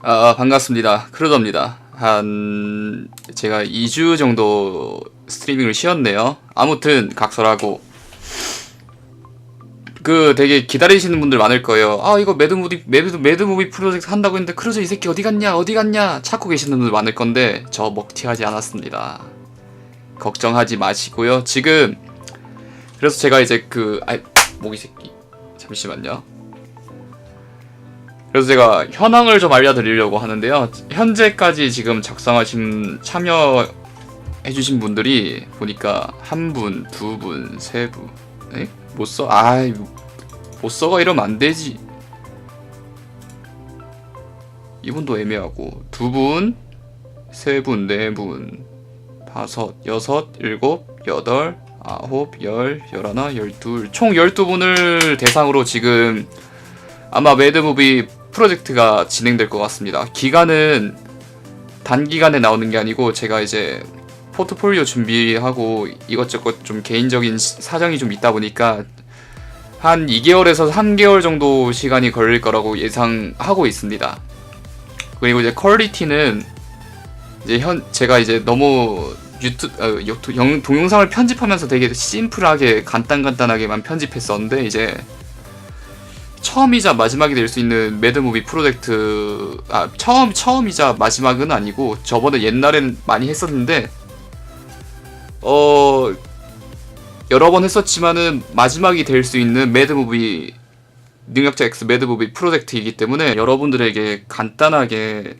아, 반갑습니다. 크루더입니다. 한 제가 2주 정도 스트리밍을 쉬었네요. 아무튼 각설하고 그 되게 기다리시는 분들 많을 거예요. 아 이거 매드무비 매드 매드무비 프로젝트 한다고 했는데 크루저 이 새끼 어디 갔냐 어디 갔냐 찾고 계시는 분들 많을 건데 저 먹튀하지 않았습니다. 걱정하지 마시고요. 지금 그래서 제가 이제 그 아이 모기 새끼 잠시만요. 그래서 제가 현황을 좀 알려드리려고 하는데요. 현재까지 지금 작성하신 참여 해주신 분들이 보니까 한 분, 두 분, 세 분. 에? 못 써? 아이, 못 써가 이러면 안 되지. 이분도 애매하고 두 분, 세 분, 네 분, 다섯, 여섯, 일곱, 여덟, 아홉, 열, 열하나, 열둘, 총 열두 분을 대상으로 지금 아마 매드무비 프로젝트가 진행될 것 같습니다. 기간은 단기간에 나오는 게 아니고 제가 이제 포트폴리오 준비하고 이것저것 좀 개인적인 시- 사정이 좀 있다 보니까 한 2개월에서 3개월 정도 시간이 걸릴 거라고 예상하고 있습니다. 그리고 이제 퀄리티는 이제 현 제가 이제 너무 유튜 어, 유- 영, 동영상을 편집하면서 되게 심플하게 간단간단하게만 편집했었는데 이제 처음이자 마지막이 될 수 있는 매드무비 프로젝트 아 처음 처음이자 마지막은 아니고 저번에 옛날엔 많이 했었는데 어 여러 번 했었지만은 마지막이 될 수 있는 매드무비 능력자 X 매드무비 프로젝트이기 때문에 여러분들에게 간단하게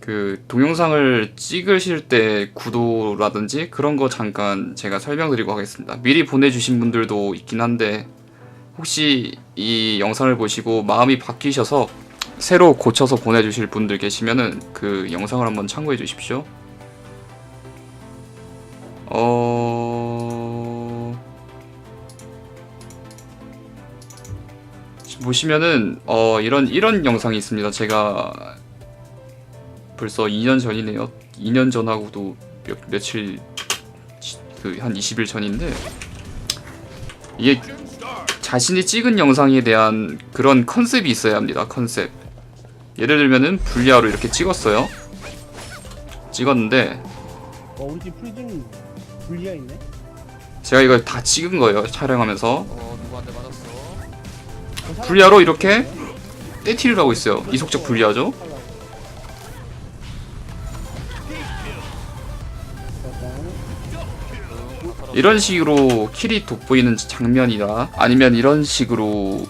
그 동영상을 찍으실 때 구도라든지 그런 거 잠깐 제가 설명드리고 하겠습니다. 미리 보내주신 분들도 있긴 한데 혹시 이 영상을 보시고 마음이 바뀌셔서 새로 고쳐서 보내주실 분들 계시면은 그 영상을 한번 참고해 주십시오. 어... 보시면은 어 이런 이런 영상이 있습니다. 제가 벌써 2년 전이네요. 2년 전하고도 몇, 며칠 그 한 20일 전인데 이게 자신이 찍은 영상에 대한 그런 컨셉이 있어야 합니다. 컨셉. 예를 들면은 불리아로 이렇게 찍었어요. 찍었는데 어, 우리 집 프리징 분리가 있네? 제가 이걸 다 찍은 거예요. 촬영하면서 어 누구한테 맞았어? 불리아로 이렇게 떼티를 하고 있어요. 이속적 불리아죠. 이런 식으로 킬이 돋보이는 장면이나 아니면 이런 식으로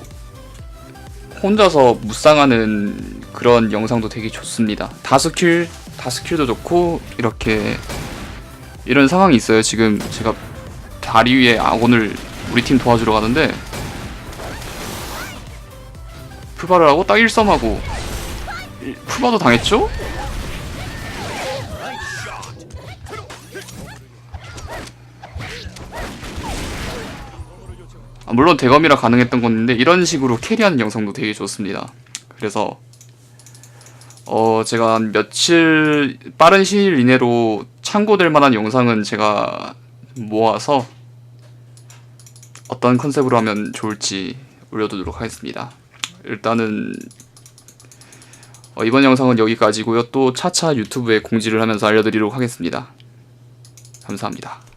혼자서 무쌍하는 그런 영상도 되게 좋습니다. 다스킬, 다스킬도 좋고 이렇게 이런 상황이 있어요. 지금 제가 다리 위에 아곤을 우리 팀 도와주러 가는데 푸바를 하고 딱 일섬하고 일- 푸바도 당했죠? 물론 대검이라 가능했던 건데 이런 식으로 캐리하는 영상도 되게 좋습니다. 그래서 어 제가 한 며칠 빠른 시일 이내로 참고될 만한 영상은 제가 모아서 어떤 컨셉으로 하면 좋을지 올려두도록 하겠습니다. 일단은 어, 이번 영상은 여기까지고요. 또 차차 유튜브에 공지를 하면서 알려드리도록 하겠습니다. 감사합니다.